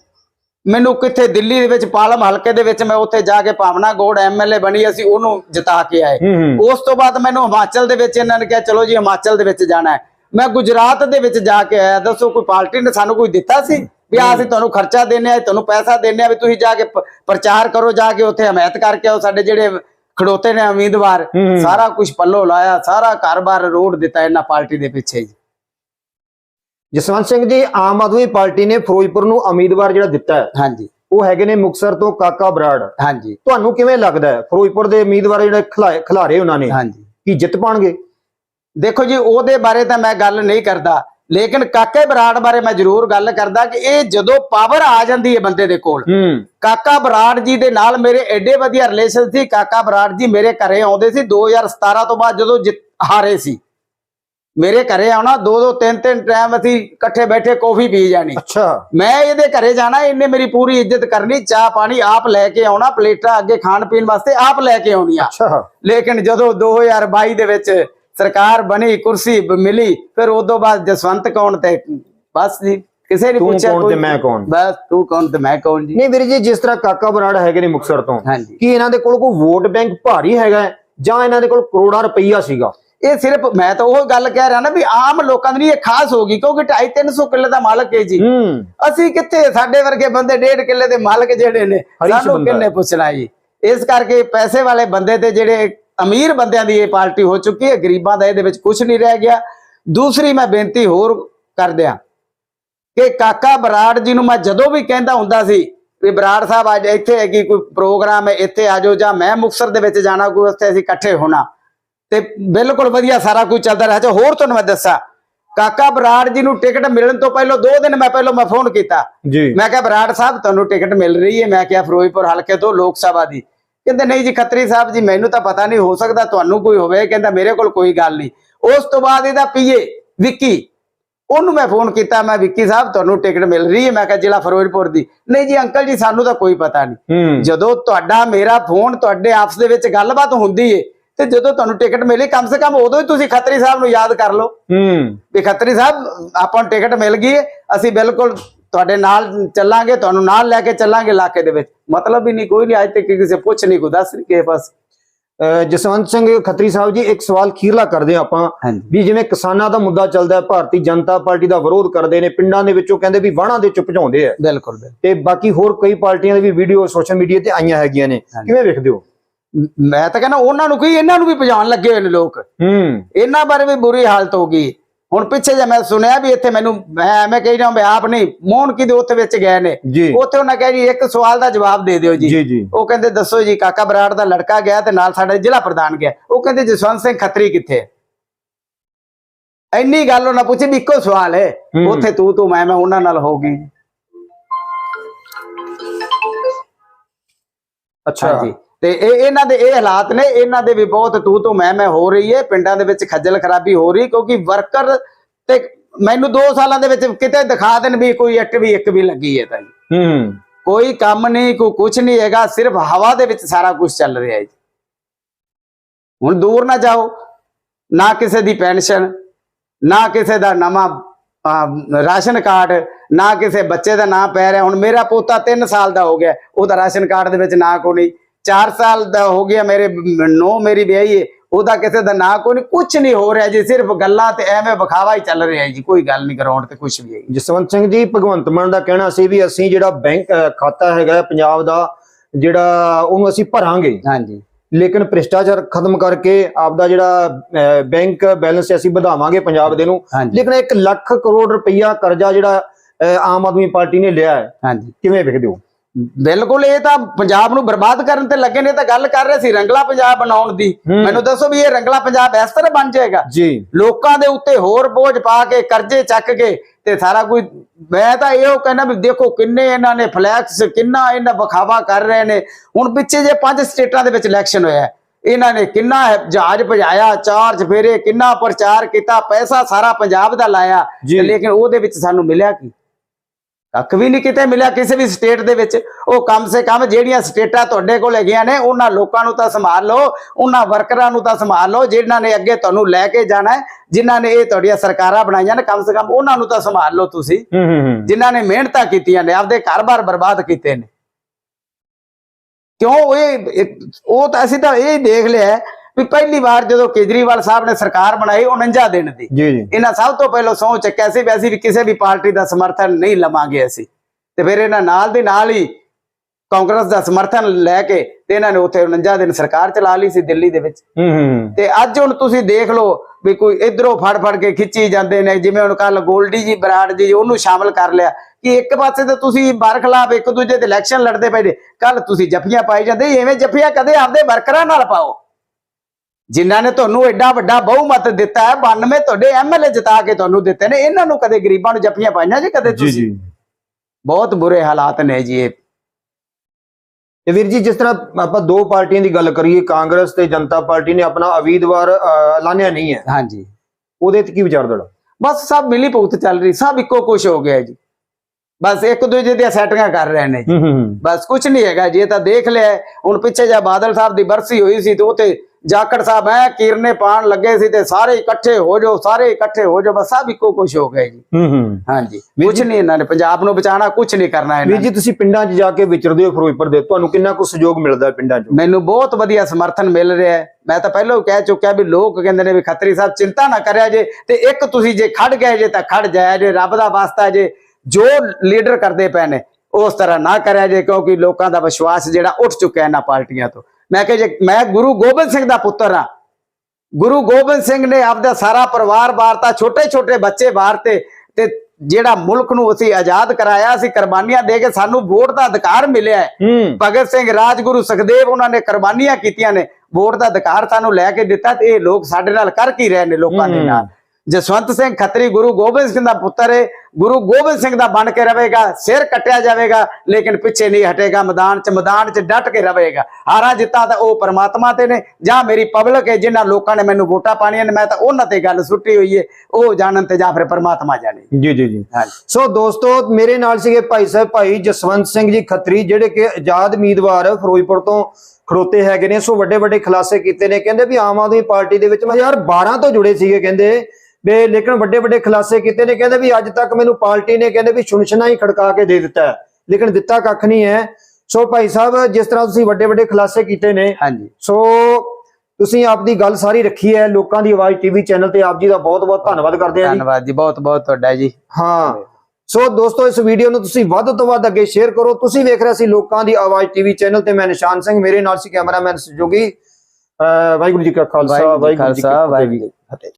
S1: ਮੈਨੂੰ ਕਿੱਥੇ ਦਿੱਲੀ ਦੇ ਵਿੱਚ ਪਾਲਮ ਹਲਕੇ ਦੇ ਵਿੱਚ ਮੈਂ ਉੱਥੇ ਜਾ ਕੇ ਭਾਵਨਾ ਗੋੜ ਐਮਐਲਏ ਬਣੀ ਅਸੀਂ ਉਹਨੂੰ ਜਿਤਾ ਕੇ ਆਏ। ਉਸ ਤੋਂ ਬਾਅਦ ਮੈਨੂੰ ਹਿਮਾਚਲ ਦੇ ਵਿੱਚ ਇਹਨਾਂ ਨੇ ਕਿਹਾ ਚਲੋ ਜੀ ਹਿਮਾਚਲ ਦੇ ਵਿੱਚ ਜਾਣਾ ਹੈ। ਮੈਂ ਗੁਜਰਾਤ ਦੇ ਵਿੱਚ ਜਾ ਕੇ ਆਇਆ। ਦੱਸੋ ਕੋਈ ਪਾਰਟੀ ਨੇ ਸਾਨੂੰ ਕੋਈ ਦਿੱਤਾ ਸੀ? ਵੀ ਆ ਅਸੀਂ ਤੁਹਾਨੂੰ ਖਰਚਾ ਦੇਣੇ ਆ ਤੁਹਾਨੂੰ ਪੈਸਾ ਦੇਣੇ ਆ ਵੀ ਤੁਸੀਂ ਜਾ ਕੇ ਪ੍ਰਚਾਰ ਕਰੋ ਜਾ ਕੇ ਉੱਥੇ ਹਮਾਇਤ ਕਰਕੇ ਆਓ ਸਾਡੇ ਜਿਹੜੇ ਖੜੋਤੇ ਨੇ ਉਮੀਦਵਾਰ। ਸਾਰਾ ਕੁਝ ਪੱਲੋ ਲਾਇਆ ਸਾਰਾ ਘਰ-ਬਾਰ ਰੋਡ ਦਿੱਤਾ ਇਹਨਾਂ ਪਾਰਟੀ ਦੇ ਪਿੱਛੇ ਜੀ
S2: ਜਸਵੰਤ ਸਿੰਘ ਜੀ ਆਮ ਆਦਮੀ ਪਾਰਟੀ ਨੇ ਫਿਰੋਜ਼ਪੁਰ ਨੂੰ ਉਮੀਦਵਾਰ ਜਿਹੜਾ ਦਿੱਤਾ ਹੈ
S1: ਹਾਂਜੀ।
S2: ਉਹ ਹੈਗੇ ਨੇ ਮੁਕਸਰ ਤੋਂ ਕਾਕਾ ਬਰਾੜ।
S1: ਹਾਂਜੀ।
S2: ਤੁਹਾਨੂੰ ਕਿਵੇਂ ਲੱਗਦਾ ਹੈ? ਫਿਰੋਜ਼ਪੁਰ ਦੇ ਉਮੀਦਵਾਰ ਜਿਹੜੇ ਖਿਲਾ- ਖਿਲਾਰੇ ਉਹਨਾਂ ਨੇ
S1: ਹਾਂਜੀ।
S2: ਕੀ ਜਿੱਤ ਪਾਣਗੇ?
S1: ਦੇਖੋ ਜੀ ਉਹਦੇ ਬਾਰੇ ਤਾਂ ਮੈਂ ਗੱਲ ਨਹੀਂ ਕਰਦਾ। ਲੇਕਿਨ ਕਾਕੇ ਬਰਾੜ ਬਾਰੇ ਮੈਂ ਜ਼ਰੂਰ ਗੱਲ ਕਰਦਾ ਕਿ ਇਹ ਜਦੋਂ ਪਾਵਰ ਆ ਜਾਂਦੀ ਹੈ ਬੰਦੇ ਦੇ ਕੋਲ ਕਾਕਾ ਬਰਾੜ ਜੀ ਦੇ ਨਾਲ ਮੇਰੇ ਐਡੇ ਵਧੀਆ ਰਿਲੇਸ਼ਨ ਸੀ ਕਾਕਾ ਬਰਾੜ ਜੀ ਮੇਰੇ ਘਰੇ ਆਉਂਦੇ ਸੀ 2017 ਤੋਂ ਬਾਅਦ ਜਦੋਂ ਹਾਰੇ ਸੀ। ਮੇਰੇ ਘਰੇ ਆਉਣਾ ਦੋ ਦੋ ਤਿੰਨ ਤਿੰਨ ਟਾਈਮ ਅਸੀਂ ਇਕੱਠੇ ਬੈਠੇ ਕੌਫੀ ਪੀ ਜਾਣੀ।
S2: ਅੱਛਾ।
S1: ਮੈਂ ਇਹਦੇ ਘਰੇ ਜਾਣਾ ਇਹਨੇ ਮੇਰੀ ਪੂਰੀ ਇੱਜ਼ਤ ਕਰਨੀ ਚਾਹ ਪਾਣੀ ਆਪ ਲੈ ਕੇ ਆਉਣਾ ਪਲੇਟਾਂ ਅੱਗੇ ਖਾਣ ਪੀਣ ਵਾਸਤੇ ਆਪ ਲੈ ਕੇ ਆਉਣੀਆਂ।
S2: ਅੱਛਾ।
S1: ਲੇਕਿਨ ਜਦੋਂ 2022 ਦੇ ਵਿੱਚ ਸਰਕਾਰ ਬਣੀ ਕੁਰਸੀ ਮਿਲੀ ਫਿਰ ਉਦੋਂ ਬਾਅਦ ਜਸਵੰਤ ਕੌਣ ਤੇ? ਬਸ ਜੀ ਕਿਸੇ ਨੇ
S2: ਤੂੰ
S1: ਪੁੱਛਿਆ
S2: ਕੌਣ ਤੇ ਮੈਂ ਕੌਣ?
S1: ਬਸ ਤੂੰ ਕੌਣ ਤੇ ਮੈਂ ਕੌਣ ਜੀ?
S2: ਨਹੀਂ ਵੀਰ ਜੀ ਜਿਸ ਤਰ੍ਹਾਂ ਕਾਕਾ ਬਰਾੜ ਹੈਗੇ ਨੇ ਮੁਕਸਰ ਤੋਂ ਕੀ ਇਹਨਾਂ ਦੇ ਕੋਲ ਕੋਈ ਵੋਟ ਬੈਂਕ ਭਾਰੀ ਹੈਗਾ ਜਾਂ ਇਹਨਾਂ ਦੇ ਕੋਲ ਕਰੋੜਾਂ ਰੁਪਈਆ ਸੀਗਾ?
S1: ਇਹ ਸਿਰਫ ਮੈਂ ਤਾਂ ਉਹ ਗੱਲ ਕਹਿ ਰਿਹਾ ਨਾ ਵੀ ਆਮ ਲੋਕਾਂ ਦੀ ਇਹ ਖਾਸ ਹੋ ਗਈ ਕਿਉਂਕਿ 2.5 300 ਕਿੱਲੇ ਦਾ ਮਾਲਕ ਹੈ ਜੀ। ਅਸੀਂ ਕਿੱਥੇ ਸਾਡੇ ਵਰਗੇ ਬੰਦੇ ਡੇਢ ਕਿੱਲੇ ਦੇ ਮਾਲਕ ਜਿਹੜੇ ਨੇ ਸਾਨੂੰ ਕਿੰਨੇ ਪੁੱਛਣਾ ਜੀ? ਇਸ ਕਰਕੇ ਪੈਸੇ ਵਾਲੇ ਬੰਦੇ ਤੇ ਜਿਹੜੇ ਅਮੀਰ ਬੰਦਿਆਂ ਦੀ ਇਹ ਪਾਰਟੀ ਹੋ ਚੁੱਕੀ ਹੈ ਗਰੀਬਾਂ ਦਾ ਇਹਦੇ ਵਿੱਚ ਕੁਝ ਨਹੀਂ ਰਹਿ ਗਿਆ। ਦੂਸਰੀ ਮੈਂ ਬੇਨਤੀ ਹੋਰ ਕਰ ਦਿਆਂ ਕਿ ਕਾਕਾ ਬਰਾੜ ਜੀ ਨੂੰ ਮੈਂ ਜਦੋਂ ਵੀ ਕਹਿੰਦਾ ਹੁੰਦਾ ਸੀ ਵੀ ਬਰਾੜ ਸਾਹਿਬ ਅੱਜ ਇੱਥੇ ਹੈ ਕਿ ਕੋਈ ਪ੍ਰੋਗਰਾਮ ਹੈ ਇੱਥੇ ਆ ਜਾਓ ਜਾਂ ਮੈਂ ਮੁਕਸਰ ਦੇ ਵਿੱਚ ਜਾਣਾ ਕੋਈ ਉੱਥੇ ਅਸੀਂ ਇਕੱਠੇ ਹੋਣਾ। ਤੇ ਬਿਲਕੁਲ ਵਧੀਆ ਸਾਰਾ ਕੁਝ ਚੱਲਦਾ ਰਿਹਾ। ਤੇ ਹੋਰ ਤੁਹਾਨੂੰ ਮੈਂ ਦੱਸਾਂ ਕਾਕਾ ਬਰਾੜ ਜੀ ਨੂੰ ਟਿਕਟ ਮਿਲਣ ਤੋਂ ਪਹਿਲਾਂ ਦੋ ਦਿਨ ਮੈਂ ਪਹਿਲਾਂ ਮੈਂ ਫੋਨ ਕੀਤਾ। ਮੈਂ ਕਿਹਾ ਬਰਾੜ ਸਾਹਿਬ ਤੁਹਾਨੂੰ ਟਿਕਟ ਮਿਲ ਰਹੀ ਹੈ। ਮੈਂ ਕਿਹਾ ਫਿਰੋਜ਼ਪੁਰ ਹਲਕੇ ਤੋਂ ਲੋਕ ਸਭਾ ਦੀ। ਕਹਿੰਦੇ ਨਹੀਂ ਜੀ ਖੱਤਰੀ ਸਾਹਿਬ ਜੀ ਮੈਨੂੰ ਤਾਂ ਪਤਾ ਨਹੀਂ ਹੋ ਸਕਦਾ ਤੁਹਾਨੂੰ ਕੋਈ ਹੋਵੇ। ਕਹਿੰਦਾ ਮੇਰੇ ਕੋਲ ਕੋਈ ਗੱਲ ਨਹੀਂ। ਉਸ ਤੋਂ ਬਾਅਦ ਇਹਦਾ ਪੀਏ ਵਿੱਕੀ। ਉਹਨੂੰ ਮੈਂ ਫੋਨ ਕੀਤਾ ਮੈਂ ਵਿੱਕੀ ਸਾਹਿਬ ਤੁਹਾਨੂੰ ਟਿਕਟ ਮਿਲ ਰਹੀ ਹੈ। ਮੈਂ ਕਿਹਾ ਜ਼ਿਲ੍ਹਾ ਫਿਰੋਜ਼ਪੁਰ ਦੀ। ਨਹੀਂ ਜੀ ਅੰਕਲ ਜੀ ਸਾਨੂੰ ਤਾਂ ਕੋਈ ਪਤਾ ਨਹੀਂ।
S2: ਹੂੰ।
S1: ਜਦੋਂ ਤੁਹਾਡਾ ਮੇਰਾ ਫੋਨ ਤੁਹਾਡੇ ਆਪਸ ਦੇ ਵਿੱਚ ਗੱਲਬਾਤ ਹੁੰਦੀ ਏ ਤੇ ਜਦੋਂ ਤੁਹਾਨੂੰ ਟਿਕਟ ਮਿਲੀ ਕਮ ਸੇ ਕਮ ਉਦੋਂ ਹੀ ਤੁਸੀਂ ਖੱਤਰੀ ਸਾਹਿਬ ਨੂੰ ਯਾਦ ਕਰ ਲਓ।
S2: ਹੂੰ।
S1: ਵੀ ਖੱਤਰੀ ਸਾਹਿਬ ਆਪਾਂ ਨੂੰ ਟਿਕਟ ਮਿਲ ਗਈ ਹੈ ਅਸੀਂ ਬਿਲਕੁਲ ਤੁਹਾਡੇ ਨਾਲ ਚੱਲਾਂਗੇ ਤੁਹਾਨੂੰ ਨਾਲ ਲੈ ਕੇ ਚੱਲਾਂਗੇ ਇਲਾਕੇ ਦੇ ਵਿੱਚ। ਮਤਲਬ ਹੀ ਨਹੀਂ ਕੋਈ ਨਹੀਂ ਅੱਜ ਤੱਕ ਕਿਸੇ ਪੁੱਛ ਨਹੀਂ ਕੋਈ ਦੱਸ ਨਹੀਂ ਕਿਸੇ ਪਾਸ।
S2: ਜਸਵੰਤ ਸਿੰਘ ਖੱਤਰੀ ਸਾਹਿਬ ਜੀ ਇੱਕ ਸਵਾਲ ਖੀਰਲਾ ਕਰਦੇ ਆਪਾਂ ਵੀ ਜਿਵੇਂ ਕਿਸਾਨਾਂ ਦਾ ਮੁੱਦਾ ਚੱਲਦਾ ਹੈ ਭਾਰਤੀ ਜਨਤਾ ਪਾਰਟੀ ਦਾ ਵਿਰੋਧ ਕਰਦੇ ਨੇ ਪਿੰਡਾਂ ਦੇ ਵਿੱਚੋਂ ਕਹਿੰਦੇ ਵੀ ਵਾਹਣਾ ਦੇ ਚੁੱਪ ਝਾਉਂਦੇ ਆ।
S1: ਬਿਲਕੁਲ
S2: ਤੇ ਬਾਕੀ ਹੋਰ ਕਈ ਪਾਰਟੀਆਂ ਦੀ ਵੀ ਵੀਡੀਓ ਸੋਸ਼ਲ ਮੀਡੀਆ ਤੇ ਆਈਆਂ ਹੈਗੀਆਂ ਨੇ। ਕਿਵੇਂ ਵੇਖਦੇ ਹੋ?
S1: ਮ- ਤਾਂ ਕਹਿੰਦਾ ਉਹਨਾਂ ਨੂੰ ਕੀ ਇਹਨਾਂ ਨੂੰ ਵੀ ਭਜਾਉਣ ਲੱਗੇ ਹੋਏ ਨੇ ਲੋਕ।
S2: ਹੂੰ।
S1: ਇਹਨਾਂ ਬਾਰੇ ਵੀ ਬੁਰੀ ਹਾਲਤ ਹੋ ਗਈ। ਹੁਣ ਪਿੱਛੇ ਜੇ ਮੈਂ ਸੁਣਿਆ ਵੀ ਇੱਥੇ ਮੈਨੂੰ ਮੈਂ ਐਵੇਂ ਕਹੀ ਰਿਹਾ ਮੈਂ ਆਪ ਨਹੀਂ ਮੋਹਨ ਕੀ ਦੇ ਉੱਥੇ ਵਿੱਚ ਗਏ ਨੇ?
S2: ਜੀ।
S1: ਉੱਥੇ ਉਹਨਾਂ ਕਿਹਾ ਜੀ ਇੱਕ ਸਵਾਲ ਦਾ ਜਵਾਬ ਦੇ ਦਿਓ ਜੀ।
S2: ਜੀ ਜੀ।
S1: ਉਹ ਕਹਿੰਦੇ ਦੱਸੋ ਜੀ ਕਾਕਾ ਬਰਾੜ ਦਾ ਲੜਕਾ ਗਿਆ ਤੇ ਨਾਲ ਸਾਡਾ ਜ਼ਿਲ੍ਹਾ ਪ੍ਰਧਾਨ ਗਿਆ। ਉਹ ਕਹਿੰਦੇ ਜਸਵੰਤ ਸਿੰਘ ਖੱਤਰੀ ਕਿੱਥੇ? ਇੰਨੀ ਗੱਲ ਉਹਨਾਂ ਪੁੱਛੀ ਵੀ ਇੱਕੋ ਸਵਾਲ ਹੈ। ਉੱਥੇ ਤੂੰ ਤੂੰ ਮੈਂ ਮੈਂ ਉਹਨਾਂ ਨਾਲ ਹੋ ਗਈ।
S2: ਅੱਛਾ।
S1: ਹਾਂਜੀ। ਤੇ ਇਹ ਇਹਨਾਂ ਦੇ ਇਹ ਹਾਲਾਤ ਨੇ ਇਹਨਾਂ ਦੇ ਵੀ ਬਹੁਤ ਤੂੰ ਤੋਂ ਮੈਂ ਮੈਂ ਹੋ ਰਹੀ ਹੈ ਪਿੰਡਾਂ ਦੇ ਵਿੱਚ ਖੱਜਲ ਖਰਾਬੀ ਹੋ ਰਹੀ ਕਿਉਂਕਿ ਵਰਕਰ ਤੇ ਮੈਨੂੰ 2 ਸਾਲਾਂ ਦੇ ਵਿੱਚ ਕਿਤੇ ਦਿਖਾ ਦੇਣ ਵੀ ਕੋਈ ਇੱਟ ਵੀ ਇੱਕ ਵੀ ਲੱਗੀ ਹੈ ਤਾਂ
S2: ਹੂੰ
S1: ਕੋਈ ਕੰਮ ਨਹੀਂ ਕੋਈ ਕੁਝ ਨਹੀਂ ਹੈਗਾ ਸਿਰਫ ਹਵਾ ਦੇ ਵਿੱਚ ਸਾਰਾ ਕੁਝ ਚੱਲ ਰਿਹਾ ਹੈ ਹੁਣ ਦੂਰ ਨਾ ਜਾਓ ਨਾ ਕਿਸੇ ਦੀ ਪੈਨਸ਼ਨ ਨਾ ਕਿਸੇ ਦਾ ਨਵਾਂ ਰਾਸ਼ਨ ਕਾਰਡ ਨਾ ਕਿਸੇ ਬੱਚੇ ਦਾ ਨਾਂ ਪੈ ਰਿਹਾ। ਹੁਣ ਮੇਰਾ ਪੋਤਾ 3 ਸਾਲ ਦਾ ਹੋ ਗਿਆ ਉਹਦਾ ਰਾਸ਼ਨ ਕਾਰਡ ਦੇ ਵਿੱਚ ਨਾਂ ਕੋਈ ਨਹੀਂ। 4 ਸਾਲ ਦਾ ਹੋ ਗਿਆ ਮੇਰੇ ਨੋ ਮੇਰੀ ਵਿਆਹੀ ਹੈ ਉਹਦਾ ਕਿਸੇ ਦਾ ਨਾਂ ਕੋਈ ਨਹੀਂ ਕੁਝ ਨਹੀਂ ਹੋ ਰਿਹਾ ਜੀ ਸਿਰਫ ਗੱਲਾਂ ਤੇ ਐਵੇਂ ਵਿਖਾਵਾ ਹੀ ਚੱਲ ਰਿਹਾ ਜੀ ਕੋਈ ਗੱਲ ਨਹੀਂ ਗਰਾਊਂਡ ਤੇ ਕੁਝ ਵੀ ਹੈ।
S2: ਜਸਵੰਤ ਸਿੰਘ ਜੀ ਭਗਵੰਤ ਮਾਨ ਦਾ ਕਹਿਣਾ ਸੀ ਵੀ ਅਸੀਂ ਜਿਹੜਾ ਬੈਂਕ ਖਾਤਾ ਹੈਗਾ ਪੰਜਾਬ ਦਾ ਜਿਹੜਾ ਉਹਨੂੰ ਅਸੀਂ ਭਰਾਂਗੇ।
S1: ਹਾਂਜੀ।
S2: ਲੇਕਿਨ ਭ੍ਰਿਸ਼ਟਾਚਾਰ ਖਤਮ ਕਰਕੇ ਆਪਦਾ ਜਿਹੜਾ ਬੈਂਕ ਬੈਲੈਂਸ ਅਸੀਂ ਵਧਾਵਾਂਗੇ ਪੰਜਾਬ ਦੇ ਨੂੰ। ਲੇਕਿਨ 1 ਲੱਖ ਕਰੋੜ ਰੁਪਈਆ ਕਰਜ਼ਾ ਜਿਹੜਾ ਆਮ ਆਦਮੀ ਪਾਰਟੀ ਨੇ ਲਿਆ ਹੈ।
S1: ਹਾਂਜੀ।
S2: ਕਿਵੇਂ ਵੇਖਦੇ ਹੋ?
S1: ਬਿਲਕੁਲ ਇਹ ਤਾਂ ਪੰਜਾਬ ਨੂੰ ਬਰਬਾਦ ਕਰਨ ਤੇ ਲੱਗੇ ਨੇ ਤਾਂ ਗੱਲ ਕਰ ਰਹੇ ਸੀ ਰੰਗਲਾ ਪੰਜਾਬ ਬਣਾਉਣ ਦੀ। ਮੈਨੂੰ ਦੱਸੋ ਵੀ ਇਹ ਰੰਗਲਾ ਪੰਜਾਬ ਇਸ ਤਰ੍ਹਾਂ ਬਣ ਜਾਏਗਾ?
S2: ਜੀ।
S1: ਲੋਕਾਂ ਦੇ ਉੱਤੇ ਹੋਰ ਬੋਝ ਪਾ ਕੇ ਕਰਜ਼ੇ ਚੱਕ ਕੇ ਤੇ ਸਾਰਾ ਕੁਝ ਮੈਂ ਤਾਂ ਇਹੋ ਕਹਿੰਦਾ ਵੀ ਦੇਖੋ ਕਿੰਨੇ ਇਹਨਾਂ ਨੇ ਫਲੈਕਸ ਕਿੰਨਾ ਇਹਨਾਂ ਵਿਖਾਵਾ ਕਰ ਰਹੇ ਨੇ। ਹੁਣ ਪਿੱਛੇ ਜੇ ਪੰਜ ਸਟੇਟਾਂ ਦੇ ਵਿੱਚ ਇਲੈਕਸ਼ਨ ਹੋਇਆ ਇਹਨਾਂ ਨੇ ਕਿੰਨਾ ਜਹਾਜ਼ ਭਜਾਇਆ ਚਾਰਜ ਫੇਰੇ ਕਿੰਨਾ ਪ੍ਰਚਾਰ ਕੀਤਾ ਪੈਸਾ ਸਾਰਾ ਪੰਜਾਬ ਦਾ ਲਾਇਆ। ਲੇਕਿਨ ਉਹਦੇ ਵਿੱਚ ਸਾਨੂੰ ਮਿਲਿਆ ਕੀ? ਕੱਖ ਵੀ ਨਹੀਂ ਕਿਤੇ ਮਿਲਿਆ ਕਿਸੇ ਵੀ ਸਟੇਟ ਦੇ ਵਿੱਚ। ਉਹ ਕਮ ਸੇ ਕਮ ਜਿਹੜੀਆਂ ਸਟੇਟਾਂ ਤੁਹਾਡੇ ਕੋਲ ਹੈਗੀਆਂ ਨੇ ਉਹਨਾਂ ਲੋਕਾਂ ਨੂੰ ਤਾਂ ਸੰਭਾਲ ਲਓ ਉਹਨਾਂ ਵਰਕਰਾਂ ਨੂੰ ਤਾਂ ਸੰਭਾਲ ਲਓ ਜਿਨ੍ਹਾਂ ਨੇ ਅੱਗੇ ਤੁਹਾਨੂੰ ਲੈ ਕੇ ਜਾਣਾ ਹੈ ਜਿਨ੍ਹਾਂ ਨੇ ਇਹ ਤੁਹਾਡੀਆਂ ਸਰਕਾਰਾਂ ਬਣਾਈਆਂ ਨੇ ਕਮ ਸੇ ਕਮ ਉਹਨਾਂ ਨੂੰ ਤਾਂ ਸੰਭਾਲ ਲਓ ਤੁਸੀਂ। ਜਿਨ੍ਹਾਂ ਨੇ ਮਿਹਨਤਾਂ ਕੀਤੀਆਂ ਨੇ ਆਪਦੇ ਘਰ-ਬਾਰ ਬਰਬਾਦ ਕੀਤੇ ਨੇ। ਕਿਉਂ? ਇਹ ਉਹ ਤਾਂ ਅਸੀਂ ਤਾਂ ਇਹ ਦੇਖ ਲਿਆ ਵੀ ਪਹਿਲੀ ਵਾਰ ਜਦੋਂ ਕੇਜਰੀਵਾਲ ਸਾਹਿਬ ਨੇ ਸਰਕਾਰ ਬਣਾਈ 49 ਦਿਨ ਦੀ।
S2: ਜੀ ਜੀ।
S1: ਇਹਨਾਂ ਸਭ ਤੋਂ ਪਹਿਲਾਂ ਸਹੁੰ ਚੱਕਿਆ ਸੀ ਵੀ ਅਸੀਂ ਵੀ ਕਿਸੇ ਵੀ ਪਾਰਟੀ ਦਾ ਸਮਰਥਨ ਨਹੀਂ ਲਵਾਂਗੇ ਅਸੀਂ। ਤੇ ਫਿਰ ਇਹਨਾਂ ਨਾਲ ਦੇ ਨਾਲ ਹੀ ਕਾਂਗਰਸ ਦਾ ਸਮਰਥਨ ਲੈ ਕੇ ਤੇ ਇਹਨਾਂ ਨੇ ਉੱਥੇ 49 ਦਿਨ ਸਰਕਾਰ ਚਲਾ ਲਈ ਸੀ ਦਿੱਲੀ ਦੇ ਵਿੱਚ। ਤੇ ਅੱਜ ਹੁਣ ਤੁਸੀਂ ਦੇਖ ਲਓ ਵੀ ਕੋਈ ਇਧਰੋਂ ਫੜ ਫੜ ਕੇ ਖਿੱਚੀ ਜਾਂਦੇ ਨੇ ਜਿਵੇਂ ਹੁਣ ਕੱਲ ਗੋਲਡੀ ਜੀ ਬਰਾੜ ਜੀ ਉਹਨੂੰ ਸ਼ਾਮਲ ਕਰ ਲਿਆ ਕਿ ਇੱਕ ਪਾਸੇ ਤਾਂ ਤੁਸੀਂ ਬਰਖਲਾਫ ਇੱਕ ਦੂਜੇ ਤੇ ਇਲੈਕਸ਼ਨ ਲੜਦੇ ਪਏ ਨੇ ਕੱਲ ਤੁਸੀਂ ਜੱਫੀਆਂ ਪਾਈ ਜਾਂਦੇ ਐਵੇਂ ਜੱਫੀਆਂ ਕਦੇ ਆਪਦੇ ਵਰਕਰਾਂ ਨਾਲ ਪਾਓ। ਜਿਨ੍ਹਾਂ ਨੇ ਤੁਹਾਨੂੰ ਐਡਾ ਵੱਡਾ ਬਹੁਮਤ ਦਿੱਤਾ ਹੈ 92 ਤੁਹਾਡੇ ਐਮਐਲਏ ਜਿਤਾ ਕੇ ਤੁਹਾਨੂੰ ਦਿੱਤੇ ਨੇ ਇਹਨਾਂ ਨੂੰ ਕਦੇ ਗਰੀਬਾਂ ਨੂੰ ਜੱਫੀਆਂ ਪਾਈਆਂ ਜੀ ਕਦੇ
S2: ਜੀ
S1: ਤੁਸੀਂ?
S2: ਜੀ।
S1: ਬਹੁਤ ਬੁਰੇ ਹਾਲਾਤ ਨੇ ਜੀ ਇਹ।
S2: ਤੇ ਵੀਰ ਜੀ ਜਿਸ ਤਰ੍ਹਾਂ ਆਪਾਂ ਦੋ ਪਾਰਟੀਆਂ ਦੀ ਗੱਲ ਕਰੀਏ ਕਾਂਗਰਸ ਤੇ ਜਨਤਾ ਪਾਰਟੀ ਨੇ ਆਪਣਾ ਉਮੀਦਵਾਰ ਐਲਾਨਿਆ ਨਹੀਂ ਹੈ।
S1: ਹਾਂਜੀ।
S2: ਉਹਦੇ ਤੇ ਕੀ ਵਿਚਾਰ ਤੁਹਾਡਾ?
S1: ਬਸ ਸਭ ਮਿਲੀ ਭੁਗਤ ਚੱਲ ਰਹੀ ਸਭ ਇੱਕੋ ਕੁਛ ਹੋ ਗਿਆ ਜੀ। ਬਸ ਇੱਕ ਦੂਜੇ ਦੀਆਂ ਸੈਟਿੰਗਾਂ ਕਰ ਰਹੇ ਨੇ
S2: ਹੂੰ
S1: ਬਸ ਕੁਝ ਨਹੀਂ ਹੈਗਾ ਜੀ ਇਹ ਤਾਂ ਦੇਖ ਲਿਆ। ਹੁਣ ਪਿੱਛੇ ਜਾ ਬਾਦਲ ਸਾਹਿਬ ਦੀ ਬਰਸੀ ਹੋਈ ਸੀ ਤੇ ਉਤੇ ਜਾਕੜ ਸਾਹਿਬ ਐ ਕੀਰਨੇ ਪਾਣ ਲੱਗੇ ਸੀ ਤੇ ਸਾਰੇ ਇਕੱਠੇ ਹੋ ਜਾਓ ਸਾਰੇ ਇਕੱਠੇ ਹੋ ਜਾਓ ਬਸ ਸਭ ਇੱਕੋ ਕੁਛ ਹੋ ਗਏ ਜੀ।
S2: ਹੂੰ ਹੂੰ।
S1: ਹਾਂਜੀ ਕੁਝ ਨਹੀਂ ਇਹਨਾਂ ਨੇ ਪੰਜਾਬ ਨੂੰ ਬਚਾਉਣਾ ਕੁਝ ਨਹੀਂ ਕਰਨਾ
S2: ਵੀਰ
S1: ਇਹਨਾਂ ਨੇ।
S2: ਜੀ ਤੁਸੀਂ ਪਿੰਡਾਂ 'ਚ ਜਾ ਕੇ ਵਿਚਰਦੇ ਹੋ ਫਿਰੋਜ਼ਪੁਰ ਦੇ ਤੁਹਾਨੂੰ ਕਿੰਨਾ ਕੁ ਸਹਿਯੋਗ ਮਿਲਦਾ ਪਿੰਡਾਂ 'ਚੋਂ?
S1: ਮੈਨੂੰ ਬਹੁਤ ਵਧੀਆ ਸਮਰਥਨ ਮਿਲ ਰਿਹਾ ਹੈ। ਮੈਂ ਤਾਂ ਪਹਿਲਾਂ ਹੀ ਕਹਿ ਚੁੱਕਿਆ ਵੀ ਲੋਕ ਕਹਿੰਦੇ ਨੇ ਵੀ ਖੱਤਰੀ ਸਾਹਿਬ ਚਿੰਤਾ ਨਾ ਕਰਿਆ ਜੇ ਤੇ ਇੱਕ ਤੁਸੀਂ ਜੇ ਖੜ ਗਏ ਜੇ ਤਾਂ ਖੜ ਜਾਇਆ ਜੇ ਰੱਬ ਦਾ ਵਾਸਤਾ ਜੇ ਜੋ ਲੀਡਰ ਕਰਦੇ ਪਏ ਨੇ ਉਸ ਤਰ੍ਹਾਂ ਨਾ ਕਰਿਆ ਜੇ ਕਿਉਂਕਿ ਲੋਕਾਂ ਦਾ ਵਿਸ਼ਵਾਸ ਜਿਹੜਾ ਉੱਠ ਚੁੱਕਿਆ ਇਹਨਾਂ ਪਾਰਟੀਆਂ ਤੋਂ। ਮੈਂ ਕਿ ਜੇ ਮੈਂ ਗੁਰੂ ਗੋਬਿੰਦ ਸਿੰਘ ਦਾ ਪੁੱਤਰ ਹਾਂ। ਗੁਰੂ ਗੋਬਿੰਦ ਸਿੰਘ ਨੇ ਆਪਦਾ ਸਾਰਾ ਪਰਿਵਾਰ ਵਾਰਤਾ ਛੋਟੇ ਛੋਟੇ ਬੱਚੇ ਵਾਰਤੇ ਤੇ ਜਿਹੜਾ ਮੁਲਕ ਨੂੰ ਅਸੀਂ ਆਜ਼ਾਦ ਕਰਾਇਆ ਸੀ ਕੁਰਬਾਨੀਆਂ ਦੇ ਕੇ ਸਾਨੂੰ ਵੋਟ ਦਾ ਅਧਿਕਾਰ ਮਿਲਿਆ ਹੈ। ਭਗਤ ਸਿੰਘ ਰਾਜਗੁਰੂ ਸੁਖਦੇਵ ਉਹਨਾਂ ਨੇ ਕੁਰਬਾਨੀਆਂ ਕੀਤੀਆਂ ਨੇ। ਵੋਟ ਦਾ ਅਧਿਕਾਰ ਸਾਨੂੰ ਲੈ ਕੇ ਦਿੱਤਾ ਤੇ ਇਹ ਲੋਕ ਸਾਡੇ ਨਾਲ ਕਰ ਕੀ ਰਹੇ ਨੇ ਲੋਕਾਂ ਦੇ। ਨਾਲ? ਜਸਵੰਤ ਸਿੰਘ ਖੱਤਰੀ ਗੁਰੂ ਗੋਬਿੰਦ ਸਿੰਘ ਦਾ ਪੁੱਤਰ ਹੈ ਗੁਰੂ ਗੋਬਿੰਦ ਸਿੰਘ ਦਾ ਬਣ ਕੇ ਰਹੇਗਾ ਸਿਰ ਕੱਟਿਆ ਜਾਵੇਗਾ ਲੇਕਿਨ ਪਿੱਛੇ ਨਹੀਂ ਹਟੇਗਾ ਮੈਦਾਨ 'ਚ ਮੈਦਾਨ 'ਚ ਡਟ ਕੇ ਰਹੇਗਾ। ਹਾਰਾ ਜਿੱਤਾ ਤਾਂ ਉਹ ਪਰਮਾਤਮਾ ਤੇ ਨੇ ਜਾਂ ਮੇਰੀ ਪਬਲਿਕ ਹੈ ਜਿਨ੍ਹਾਂ ਲੋਕਾਂ ਨੇ ਮੈਨੂੰ ਵੋਟਾਂ ਪਾਣੀਆਂ ਨੇ ਮੈਂ ਤਾਂ ਉਹਨਾਂ ਤੇ ਗੱਲ ਸੁੱਟੀ ਹੋਈ ਹੈ ਉਹ ਜਾਣਨ ਤੇ ਜਾਂ ਫਿਰ ਪਰਮਾਤਮਾ ਜਾਣੇ।
S2: ਜੀ ਜੀ ਜੀ। ਸੋ ਦੋਸਤੋ ਮੇਰੇ ਨਾਲ ਸੀਗੇ ਭਾਈ ਸਾਹਿਬ ਭਾਈ ਜਸਵੰਤ ਸਿੰਘ ਜੀ ਖੱਤਰੀ ਜਿਹੜੇ ਕਿ ਆਜ਼ਾਦ ਉਮੀਦਵਾਰ ਫਿਰੋਜ਼ਪੁਰ ਤੋਂ ਖੜੋਤੇ ਹੈਗੇ ਨੇ। ਸੋ ਵੱਡੇ ਵੱਡੇ ਖੁਲਾਸੇ ਕੀਤੇ ਨੇ। ਕਹਿੰਦੇ ਵੀ ਆਮ ਆਦਮੀ ਪਾਰਟੀ ਦੇ ਵਿੱਚ 2012 ਤੋਂ ਜੁੜੇ ਸੀਗੇ ਕਹਿੰਦੇ। ਵੀ ਲੇਕਿਨ ਵੱਡੇ ਵੱਡੇ ਖੁਲਾਸੇ ਕੀਤੇ ਨੇ ਕਹਿੰਦੇ ਵੀ ਅੱਜ ਤੱਕ ਮੈਨੂੰ ਪਾਰਟੀ ਨੇ ਕਹਿੰਦੇ ਵੀ ਸੁਣਸ਼ਨਾ ਹੀ ਖੜਕਾ ਕੇ ਦੇ ਦਿੱਤਾ ਹੈ। ਲੇਕਿਨ ਦਿੱਤਾ ਕੱਖ ਨਹੀਂ ਹੈ। ਸੋ ਭਾਈ ਸਾਹਿਬ ਜਿਸ ਤਰ੍ਹਾਂ ਤੁਸੀਂ ਵੱਡੇ ਵੱਡੇ ਖੁਲਾਸੇ ਕੀਤੇ ਨੇ
S1: ਹਾਂਜੀ।
S2: ਸੋ ਤੁਸੀਂ ਆਪਦੀ ਗੱਲ ਸਾਰੀ ਰੱਖੀ ਹੈ ਲੋਕਾਂ ਦੀ ਆਵਾਜ਼ ਟੀਵੀ ਚੈਨਲ ਤੇ ਆਪ ਜੀ ਦਾ ਬਹੁਤ ਬਹੁਤ ਧੰਨਵਾਦ ਕਰਦੇ ਹਾਂ ਜੀ।
S1: ਧੰਨਵਾਦ ਜੀ ਬਹੁਤ ਬਹੁਤ ਤੁਹਾਡਾ ਜੀ।
S2: ਹਾਂ। ਸੋ ਦੋਸਤੋ ਇਸ ਵੀਡੀਓ ਨੂੰ ਤੁਸੀਂ ਵੱਧ ਤੋਂ ਵੱਧ ਅੱਗੇ ਸ਼ੇਅਰ ਕਰੋ। ਤੁਸੀਂ ਵੇਖ ਰਹੇ ਸੀ ਲੋਕਾਂ ਦੀ ਆਵਾਜ਼ ਟੀਵੀ ਚੈਨਲ ਤੇ ਮੈਂ ਨਿਸ਼ਾਨ ਸਿੰਘ ਮੇਰੇ ਨਾਲ ਸੀ ਕੈਮਰਾਮੈਨ ਅਹ ਵਾਹਿਗੁਰੂ ਜੀ ਕਾ ਖਾਲਸਾ
S1: ਵਾਹਿਗੁਰੂ ਜੀ ਕੀ ਫਤਿਹ।